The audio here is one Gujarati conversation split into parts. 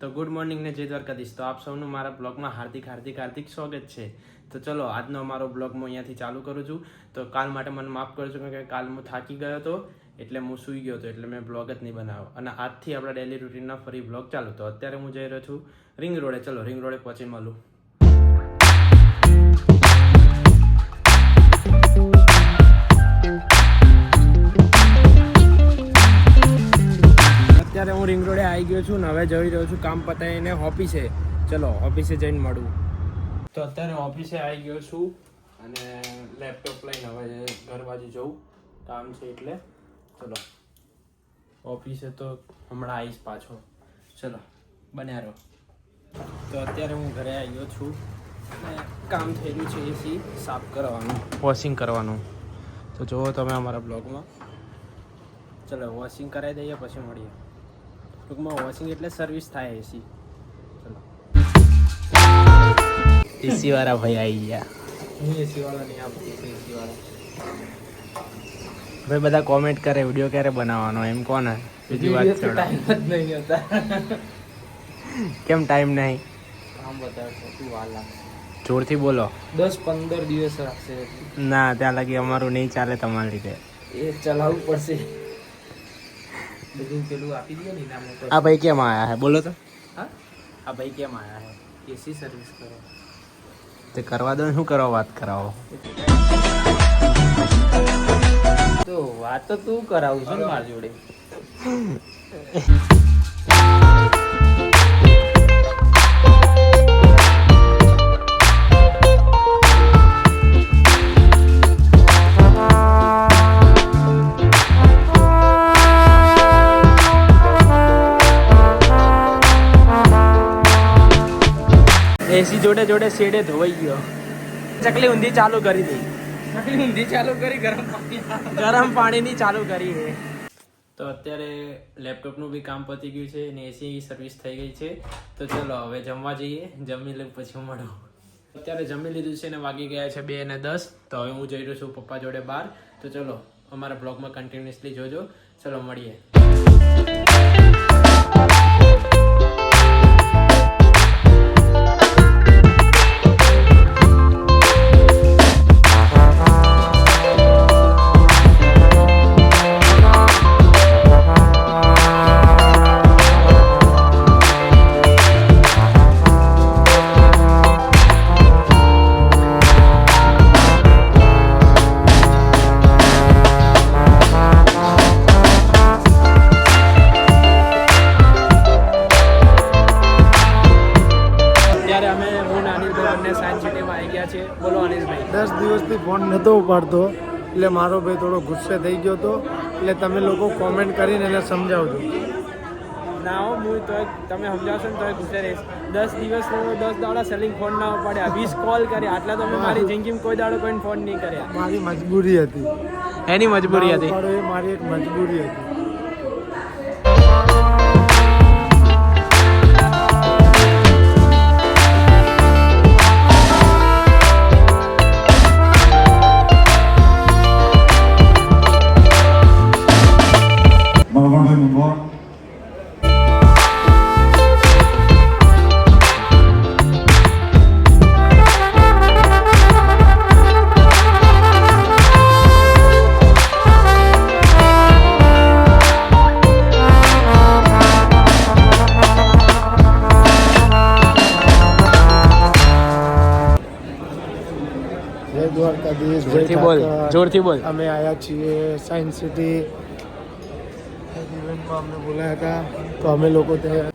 તો ગુડ મોર્નિંગ ને જય દ્વારકાધીશ. તો આપ સૌનું મારા બ્લોગમાં હાર્દિક હાર્દિક હાર્દિક સ્વાગત છે. તો ચલો, આજનો અમારો બ્લોગ હું અહીંયાથી ચાલુ કરું છું. તો કાલ માટે મને માફ કરજો કારણ કે કાલ હું થાકી ગયો હતો, એટલે હું સૂઈ ગયો હતો, એટલે મેં બ્લોગ જ નહીં બનાવ્યો. અને આજથી આપણા ડેલી રૂટીનના ફરી બ્લોગ ચાલુ. તો અત્યારે હું જઈ રહ્યો છું રિંગ રોડે ચલો રિંગ રોડે પહોંચી મળું. અત્યારે હું રિંગ રોડે આવી ગયો છું ને હવે જઈ રહ્યો છું કામ પતાવીને ઓફિસે. ચલો ઓફિસે જઈને મળું. તો અત્યારે ઓફિસે આવી ગયો છું અને લેપટોપ લઈને હવે ઘર બાજુ જવું કામ છે એટલે. ચલો. ઓફિસે તો હમણાં આવીશ પાછો. ચલો બન્યા રહો. તો અત્યારે હું ઘરે આવી ગયો છું અને કામ થયેલું છે એસી સાફ કરવાનું. વોશિંગ કરવાનું. તો જુઓ તમે અમારા બ્લોગમાં ચલો વોશિંગ કરાવી દઈએ પછી મળીએ. ટૂંકમાં વોશિંગ એટલે સર્વિસ થાય એસી ચલો. એસી વાળા ભાઈ આવી ગયા. હું એસી વાળા નહીં આપું એસી વાળા. ભાઈ બધા કોમેન્ટ કરે વીડિયો ક્યારે બનાવવાનો? એમ કોને? બીજી વાત છોડો. કેમ ટાઈમ નહીં? કામ બતાવશો શું વાર લાગશે જોરથી બોલો. દસ પંદર દિવસ રાખશે. ના ત્યાં લગી અમારું નહીં ચાલે તમારી રીતે. એ ચલાવવું પડશે. બધું પેલું આપી દઈએ ને ઇનામ ઉપર આ ભાઈ કેમ આયા હે? બોલો તો. હા? આ ભાઈ કેમ આયા હે? એસી સર્વિસ કરો. તે કરવા દો શું કરવા વાત કરાવો. તો વાત તો તું કરાવું છું મારી જોડે. એસી જોડે જોડે શેડે ધોવાઈ ગયો. ચકલી ઊંધી ચાલુ કરી દી. ઊંધી ચાલુ કરી ગરમ પાણી ગરમ પાણીની ચાલુ કરી છે તો અત્યારે લેપટોપનું બી કામ પતી ગયું છે અને એસી સર્વિસ થઈ ગઈ છે. તો ચલો હવે જમવા જઈએ. જમી લઉં પછી મળો. અત્યારે જમી લીધું છે ને વાગી ગયા છે બે અને દસ. તો હવે હું જઈ રહ્યો છું પપ્પા જોડે બહાર. તો ચલો અમારા બ્લોગમાં કન્ટિન્યુઅસલી જોજો. ચલો મળીએ. ઉપાડતો. એટલે મારો ભાઈ થોડો ગુસ્સે થઈ ગયો હતો એટલે તમે લોકો કોમેન્ટ કરીને એને સમજાવજો. ના હો હું તો તમે સમજાવશો ને તો ગુસ્સે રહીશ. દસ દિવસ દસ દાડા સેલિંગ ફોન ના પડ્યા વીસ કોલ કર્યા. આટલા તો મેં મારી જિંદગીમાં કોઈ દાડો કોઈને ફોન નહીં કર્યા. મારી મજબૂરી હતી. એની મજબૂરી હતી. મારી એક મજબૂરી હતી. દ્વારકાધીશ જોરથી બોલ જોરથી બોલ. અમે આવ્યા છીએ સાયન્સ સિટી ઇવેન્ટમાં અમને બોલાયા હતા. તો અમે લોકો ત્યાં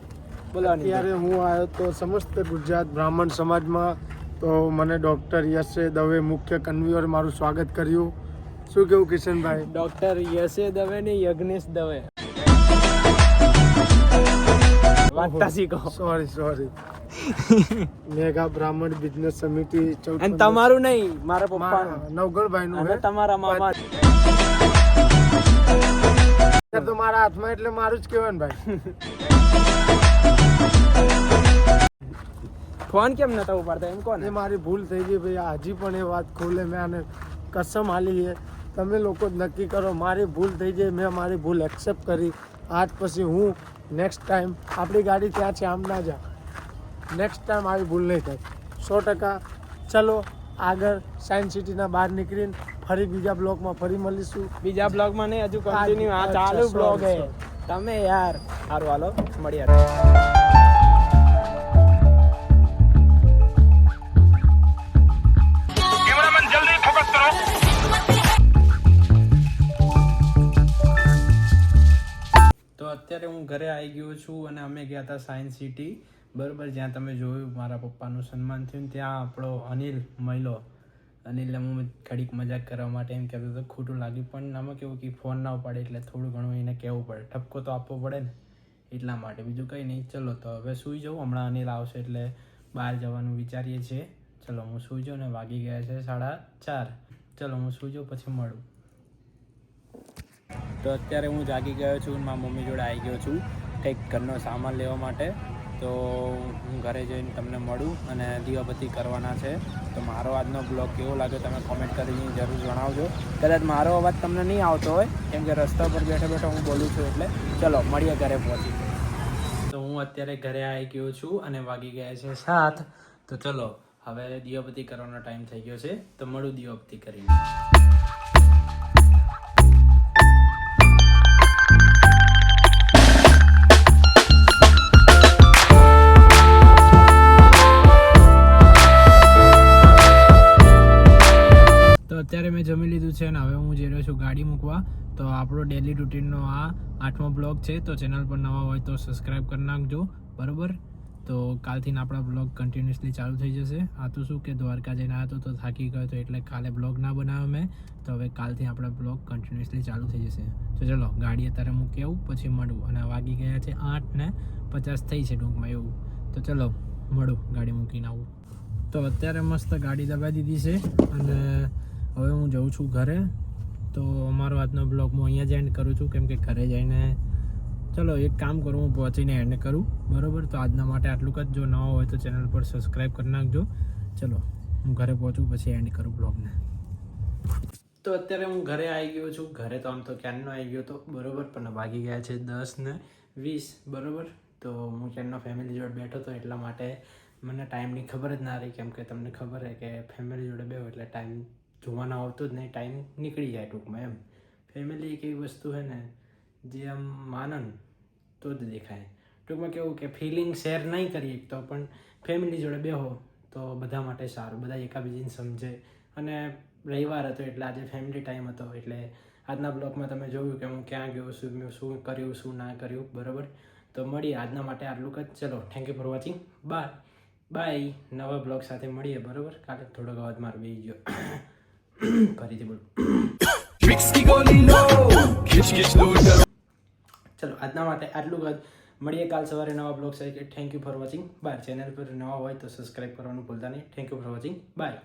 બોલો અત્યારે હું આવ્યો તો સમસ્ત ગુજરાત બ્રાહ્મણ સમાજમાં. તો મને ડૉક્ટર યશે દવે મુખ્ય કન્વીનર મારું સ્વાગત કર્યું. શું કેવું કિશનભાઈ? ડોક્ટર યશે દવે ને યજ્ઞેશ દવે. વાંચતા શીખો સોરી સોરી મેગા બ્રાહ્મણ બિઝનેસ સમિતિ ચૌદ અને તમારું નહીં મારા પપ્પા નવગણભાઈ નું અને તમારા મામા તો મારા હાથમાં એટલે મારું જ કહેવાય ને ભાઈ. ફોન કેમ નતા ઉપાડતા? એમ કોને? એ મારી ભૂલ થઈ ગઈ ભાઈ. હજી પણ એ વાત ખોલે મેં આને કસમ હાલી છે. તમે લોકો જ નક્કી કરો. મારી ભૂલ થઈ જાય મેં મારી ભૂલ એક્સેપ્ટ કરી. આજ પછી હું નેક્સ્ટ ટાઈમ આપણી ગાડી ત્યાં છે આમ ના જા. નેક્સ્ટ ટાઈમ આવી ભૂલ નહીં થાય. સો ટકા ચલો આગળ સાયન્સ સિટીના બહાર નીકળીને ફરી બીજા બ્લોકમાં ફરી મળીશું. બીજા બ્લોગમાં નહીં હજુ કન્ટિન્યુ આ ચાલુ બ્લોગ હે તમે યાર સારું હાલો મળીએ. છું અને અમે ગયા હતા સાયન્સ સિટી બરાબર, જ્યાં તમે જોયું, મારા પપ્પાનું સન્માન થયું ત્યાં આપણો અનિલ મહિલો અનિલ હું ઘડીક મજાક કરવા માટે એમ કહેતો હતો, ખોટું લાગ્યું. પણ આમાં કેવું કે ફોન ના ઉપાડે એટલે થોડું ઘણું એને કહેવું પડે. ઠપકો તો આપવો પડે ને, એટલા માટે. બીજું કંઈ નહીં. ચલો, તો હવે સૂઈ જાઉં હમણાં અનિલ આવશે એટલે બહાર જવાનું વિચારીએ છીએ. ચલો, હું સૂઈ જાઉં ને વાગી ગયા છે સાડા ચાર. ચલો, હું સૂઈ જાઉં, પછી મળું. તો અત્યારે હું જાગી ગયો છું મારા મમ્મી જોડે આવી ગયો છું. કંઈક ઘરનો સામાન લેવા માટે. તો હું ઘરે જઈને તમને મળું અને દીવાબત્તી કરવાના છે. તો મારો આજનો બ્લોગ કેવો લાગ્યો તમે કોમેન્ટ કરીને જરૂર જણાવજો. કદાચ મારો અવાજ તમને નહીં આવતો હોય, કેમ કે રસ્તા પર બેઠો બેઠો હું બોલું છું એટલે. ચલો, મળીએ ઘરે પહોંચી. તો હું અત્યારે ઘરે આવી ગયો છું અને વાગી ગયા છે સાત. તો ચલો, હવે દીવાબત્તી કરવાનો ટાઈમ થઈ ગયો છે. તો મળું દીવાબત્તી કરીને. અત્યારે મેં જમી લીધું છે અને હવે હું જઈ રહ્યો છું ગાડી મૂકવા. તો આપણો ડેલી રૂટીનનો આ આઠમો બ્લોગ છે. તો ચેનલ પર નવા હોય તો સબસ્ક્રાઈબ કરી નાખજો. બરાબર? તો કાલથી આપણા બ્લોગ કન્ટિન્યુઅસલી ચાલુ થઈ જશે. આ તો શું કે દ્વારકા જઈને આવ્યો તો થાકી ગયો હતો એટલે કાલે બ્લોગ ના બનાવ્યો મેં. તો હવે કાલથી આપણા બ્લોગ કન્ટિન્યુઅસલી ચાલુ થઈ જશે. તો ચલો, ગાડી અત્યારે મૂકી આવું, પછી મળું. અને વાગી ગયા છે આઠ ને પચાસ થઈ છે ટૂંકમાં એવું. તો ચલો, મળું ગાડી મૂકીને આવું. તો અત્યારે મસ્ત ગાડી દબાવી દીધી છે. અને હવે હું જઉં છું ઘરે. તો અમારો આજનો બ્લોગ હું અહીંયા જ એન્ડ કરું છું, કેમ કે ઘરે જઈને ચલો એક કામ કરું, હું પહોંચીને એન્ડ કરું. બરાબર? તો આજના માટે આટલું જ. જો ન હોય તો ચેનલ પર સબસ્ક્રાઈબ કરી નાખજો. ચલો, હું ઘરે પહોંચું, પછી એન્ડ કરું બ્લોગને તો અત્યારે હું ઘરે આવી ગયો છું. ઘરે તો આમ તો ક્યારનો આવી ગયો તો બરોબર, પણ વાગી ગયા છે દસ ને વીસ. બરાબર? તો હું ક્યારનો ફેમિલી જોડે બેઠો હતો એટલા માટે મને ટાઈમની ખબર જ ના રહી, કેમ કે તમને ખબર છે કે ફેમિલી જોડે બેહો એટલે ટાઈમ જોવાનો આવતો જ નહીં ટાઈમ નીકળી જાય ટૂંકમાં એમ. ફેમિલી એક એવી વસ્તુ છે ને, જે આમ માનન તો જ દેખાય. ટૂંકમાં કેવું કે ફિલિંગ શેર નહીં કરીએ તો, પણ ફેમિલી જોડે બેહો તો બધા માટે સારું, બધા એકાબીજીને સમજે. અને રવિવાર હતો એટલે આજે ફેમિલી ટાઈમ હતો, એટલે આજના બ્લોગમાં તમે જોયું કે હું ક્યાં ગયો છું મેં, શું કર્યું, શું ના કર્યું, બરાબર? તો મળીએ આજના માટે આટલું જ. ચલો thank you for watching bye bye નવા બ્લોગ સાથે મળીએ, બરાબર? કાલે થોડોક અવાજ મારો બેસી ગયો. ફરીથી બોલું. ચલો આજના માટે આટલું જ. મળીએ કાલ સવારે નવા બ્લોગ સાથે. Thank you for watching bye channel પર નવા હોય તો સબસ્ક્રાઇબ કરવાનું ભૂલતા નહીં. Thank you for watching bye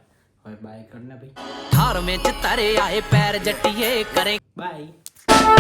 હવે બાય કરના ભાઈ. થાર મેં તારે આ પેર જટીએ કરે બાય